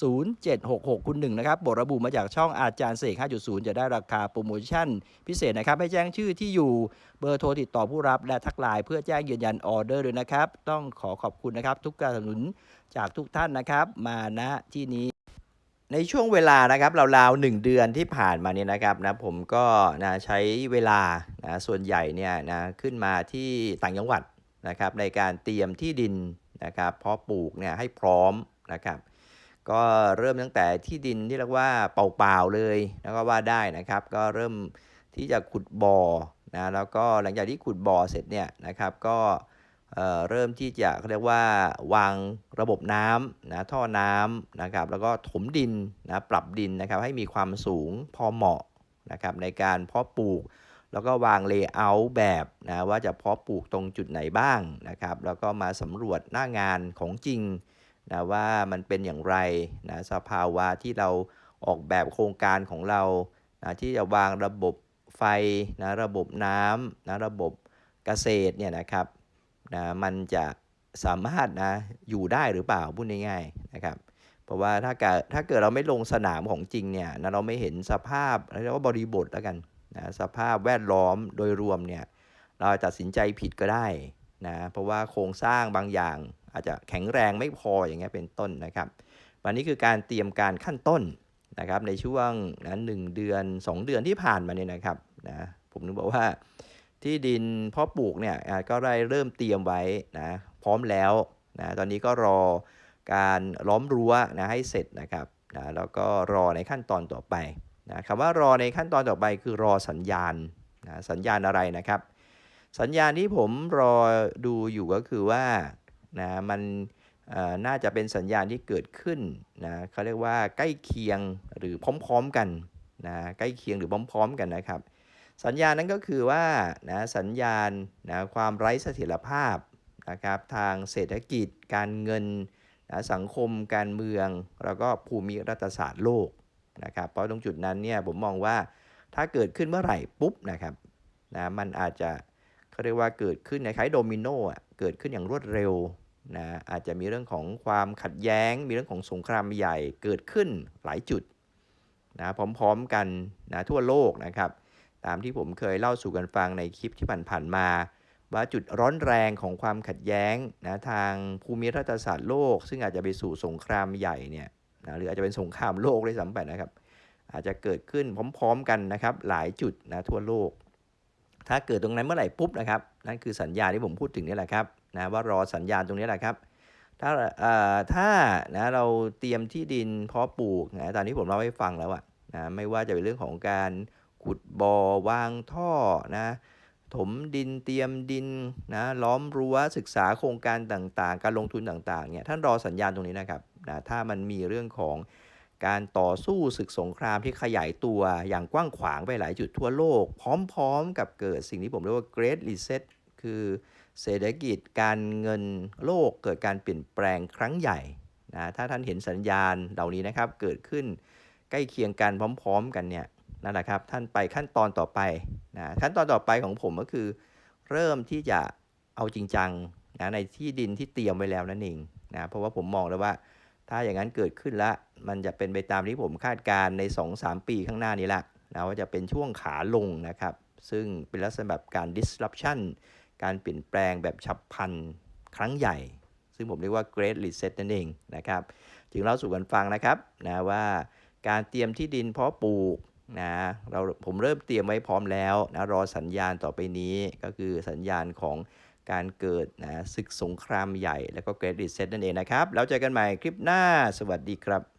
0766 คุณหนึ่งนะครับบทระบุมาจากช่องอาจารย์เสก 5.0 จะได้ราคาโปรโมชั่น พิเศษนะครับ ให้แจ้งชื่อที่อยู่เบอร์โทรติดต่อผู้รับและทักไลน์เพื่อแจ้งยืนยันออเดอร์ด้วยนะครับ ต้องขอขอบคุณนะครับ ทุกการสนับสนุนจากทุกท่านนะครับ มาณที่นี้ ในช่วงเวลานะครับราวๆหนึ่งเดือนที่ผ่านมาเนี่ยนะครับนะผมก็นะใช้เวลานะส่วนใหญ่เนี่ยนะขึ้นมาที่ต่างจังหวัดนะครับในการเตรียมที่ดินนะครับเพาะปลูกเนี่ยให้พร้อมนะครับ ก็เริ่มตั้งแต่ที่ดินที่เรียกว่าเปล่าๆเลยแล้วก็ว่าได้นะครับ ก็เริ่มที่จะขุดบ่อนะแล้วก็หลังจากที่ขุดบ่อเสร็จเนี่ยนะครับก็เอ่อเริ่มที่จะเขาเรียกว่าวางระบบน้ำนะท่อน้ำนะครับแล้วก็ถมดินนะปรับดินนะครับให้มีความสูงพอเหมาะนะครับในการเพาะปลูก แล้วก็วางเลเยอร์แบบนะว่าจะเพาะปลูกตรงจุดไหนบ้างนะครับแล้วก็มาสำรวจหน้างานของจริง นะว่ามันเป็นอย่างไรนะสภาวะที่เราออกแบบโครงการของเรานะที่จะวางระบบไฟนะระบบน้ำนะระบบเกษตรเนี่ยนะครับนะมันจะสามารถนะอยู่ได้หรือเปล่าพูดง่ายๆนะครับ เพราะว่าถ้าเกิดถ้าเกิดเราไม่ลงสนามของจริงเนี่ยนะเราไม่เห็นสภาพเรียกว่าบริบทแล้วกันนะสภาพแวดล้อมโดยรวมเนี่ยเราตัดสินใจผิดก็ได้นะเพราะว่าโครงสร้างบางอย่าง อาจจะแข็งแรงไม่พออย่างเงี้ยเป็นต้นนะครับวันนี้คือการเตรียมการขั้นต้นนะครับในช่วงนะหนึ่งเดือน 2 เดือนที่ผ่านมาเนี่ยนะครับนะผมนึกบอกว่าที่ดินเพาะปลูกเนี่ยก็ได้เริ่มเตรียมไว้นะพร้อมแล้วนะตอนนี้ก็รอการล้อมรั้วนะให้เสร็จนะครับนะแล้วก็รอในขั้นตอนต่อไปนะคำว่ารอในขั้นตอนต่อไปคือรอสัญญาณนะสัญญาณอะไรนะครับ สัญญาณที่ผมรอดูอยู่ก็คือว่า นะมันเอ่อน่าจะเป็นสัญญาณที่เกิดขึ้นนะเขาเรียกว่าใกล้เคียงหรือพร้อมๆกันนะใกล้เคียงหรือพร้อมๆกันนะครับ สัญญาณนั้นก็คือว่านะสัญญาณนะความไร้เสถียรภาพนะครับทางเศรษฐกิจ การเงินนะสังคม การเมือง แล้วก็ภูมิรัฐศาสตร์โลกนะครับเพราะตรงจุดนั้นเนี่ยผมมองว่าถ้าเกิดขึ้นเมื่อไหร่ปุ๊บนะครับนะมันอาจจะเขาเรียกว่าเกิดขึ้นในคล้ายโดมิโนอะเกิดขึ้นอย่างรวดเร็ว นะอาจจะมีเรื่องของความขัดแย้ง มีเรื่องของสงครามใหญ่เกิดขึ้นหลายจุดนะพร้อมๆกันนะทั่วโลกนะครับ ตามที่ผมเคยเล่าสู่กันฟังในคลิปที่ผ่านๆมา ว่าจุดร้อนแรงของความขัดแย้งนะทางภูมิรัฐศาสตร์โลก ซึ่งอาจจะไปสู่สงครามใหญ่เนี่ยนะหรืออาจจะเป็นสงครามโลกด้วยซ้ำไปนะครับ อาจจะเกิดขึ้นพร้อมๆกันนะครับหลายจุดนะทั่วโลก ถ้าเกิดตรงนั้นเมื่อไหร่ปุ๊บนะครับนั่นคือสัญญาณที่ผมพูดถึงนี่แหละครับ นะว่ารอสัญญาณตรงนี้แหละครับ ถ้าเอ่อถ้านะเราเตรียมที่ดินเพาะปลูกนะตอนนี้ผมเล่าให้ฟังแล้วอะนะไม่ว่าจะเป็นเรื่องของการขุดบ่อวางท่อนะถมดินเตรียมดินนะล้อมรั้วศึกษาโครงการต่างๆ การลงทุนต่างๆเนี่ยท่านรอสัญญาณตรงนี้นะครับนะถ้ามันมีเรื่องของการต่อสู้ศึกสงครามที่ขยายตัวอย่างกว้างขวางไปหลายจุดทั่วโลก พร้อมๆ กับเกิดสิ่งที่ผมเรียกว่า Great Reset คือเศรษฐกิจการเงินโลกเกิดการเปลี่ยนแปลงครั้งใหญ่นะถ้าท่านเห็นสัญญาณเหล่านี้นะครับเกิดขึ้นใกล้เคียงกันพร้อม ๆ กันเนี่ยนั่นแหละครับท่านไปขั้นตอนต่อไปนะขั้นตอนต่อไปของผมก็คือ เริ่มที่จะเอาจริงจังนะในที่ดินที่เตรียมไว้แล้วนั่นเองนะเพราะว่าผมมองแล้วว่า ถ้าอย่างนั้นเกิดขึ้นล้วมันจะเป็นไปตามที่ผมคาดการณ์ใน 2-3 ปีข้างหน้านี้ละนะว่าจะเป็นช่วงขาลงนะครับ ซึ่งเป็นลักษณะแบบการ disruption การเปลี่ยนแปลงแบบฉับพลันครั้งใหญ่ ซึ่งผมเรียกว่า great reset นั่นเองนะครับจึงเล่าสู่กันฟังนะครับนะว่าการเตรียมที่ดินเพาะปลูกนะเราผมเริ่มเตรียมไว้พร้อมแล้วนะรอสัญญาณต่อไปนี้ก็คือสัญญาณของการเกิดนะศึกสงครามใหญ่ แล้วก็ Great Reset นั่นเองนะครับแล้วเจอกันใหม่คลิปหน้า สวัสดีครับ